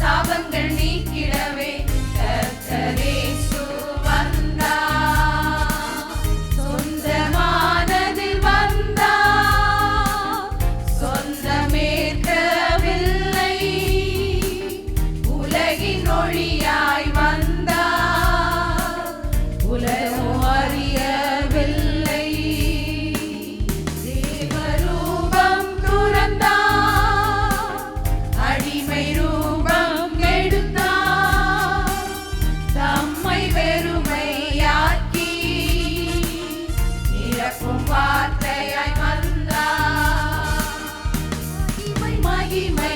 சாபங்கள் நீ see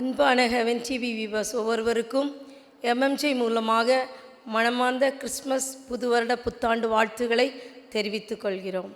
அன்பான ஹெவன் டிவி விவர்ஸ் ஒவ்வொருவருக்கும் எம்எம்ஜி மூலமாக மனமார்ந்த கிறிஸ்மஸ் புதுவருட புத்தாண்டு வாழ்த்துக்களை தெரிவித்துக் கொள்கிறோம்.